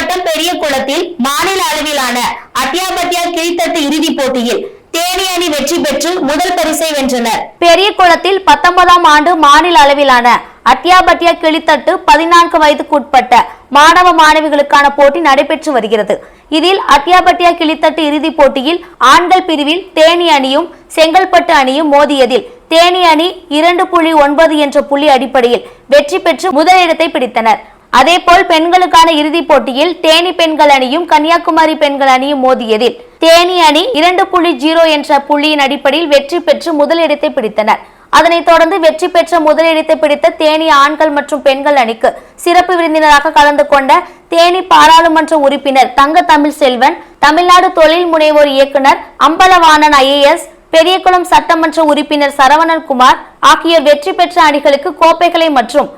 மாவட்டம் பெரிய குளத்தில் மாநில அளவிலான அத்தியாபத்தியா கிழித்தட்டு இறுதிப் போட்டியில் தேனி அணி வெற்றி பெற்று முதல் பரிசை வென்றனர். பெரிய குளத்தில் பத்தொன்பதாம் ஆண்டு மாநில அளவிலான அத்தியாபத்திய கிளித்தட்டு பதினான்கு வயதுக்குட்பட்ட மாணவ மாணவிகளுக்கான போட்டி நடைபெற்று வருகிறது. இதில் அத்தியாபட்டியா கிளித்தட்டு இறுதிப் போட்டியில் ஆண்கள் பிரிவில் தேனி அணியும் செங்கல்பட்டு அணியும் மோதியதில் தேனி அணி இரண்டு புள்ளி ஒன்பது என்ற புள்ளி அடிப்படையில் வெற்றி பெற்று முதலிடத்தை பிடித்தனர். அதேபோல் பெண்களுக்கான இறுதிப் போட்டியில் தேனி பெண்கள் அணியும் கன்னியாகுமரி பெண்கள் அணியும் மோதியதில் தேனி அணி இரண்டு புள்ளி ஜீரோ என்ற புள்ளியின் அடிப்படையில் வெற்றி பெற்று முதலிடத்தை பிடித்தனர். அதனைத் தொடர்ந்து வெற்றி பெற்ற முதலிடத்தை பிடித்த தேனி ஆண்கள் மற்றும் பெண்கள் அணிக்கு சிறப்பு விருந்தினராக கலந்து கொண்ட தேனி பாராளுமன்ற உறுப்பினர் தங்க தமிழ் செல்வன் தமிழ்நாடு தொழில் முனைவோர் இயக்குனர் அம்பலவாணன் ஐஏஎஸ் பெரியகுளம் சட்டமன்ற உறுப்பினர் சரவணன் குமார் ஆகியோர் வெற்றி பெற்ற அணிகளுக்கு கோப்பைகளை மற்றும்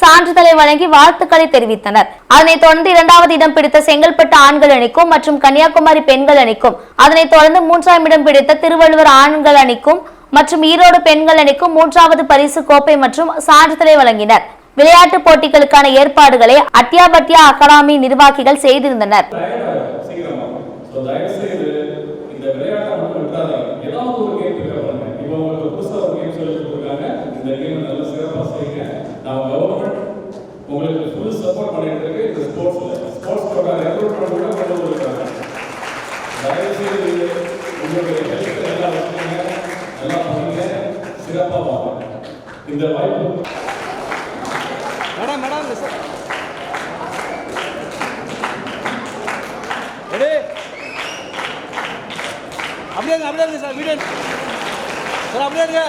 சான்றிதழை வழங்கி வாழ்த்துக்களை தெரிவித்தனர். அதனைத் தொடர்ந்து இரண்டாவது இடம் பிடித்த செங்கல்பட்டு ஆண்கள் அணிக்கும் மற்றும் கன்னியாகுமரி பெண்கள் அணிக்கும் அதனைத் தொடர்ந்து மூன்றாம் இடம் பிடித்த திருவள்ளுவர் ஆண்கள் அணிக்கும் மற்றும் ஈரோடு பெண்கள் அணிக்கும் மூன்றாவது பரிசு கோப்பை மற்றும் சான்றிதழை வழங்கினர். விளையாட்டுப் போட்டிகளுக்கான ஏற்பாடுகளை அத்தியாபத்தியா அகாடமி நிர்வாகிகள் செய்திருந்தனர். இந்த ஏதாவது ஒரு கேம் கேம் நல்லா சிறப்பாக செய்யுங்க நான் உங்களுக்கு ஃபுல் சப்போர்ட் பண்ணிட்டு இருக்கு இந்த ஸ்போர்ட்ஸில் ஸ்போர்ட்ஸ் ப்ரோக்ராம் ரெக்ரூட் பண்ண கூட கொண்டு வந்திருக்காங்க. தயவுசெய்து உங்களுடைய ஹெல்த் நல்லா வச்சுக்கோங்க. நல்லா பண்ணுங்க சிறப்பாக வாங்க. இந்த வாய்ப்பு மேடம் மேடம் அப்படியே அப்படியே சார் வீடியோ சார் அப்படியே இருங்க.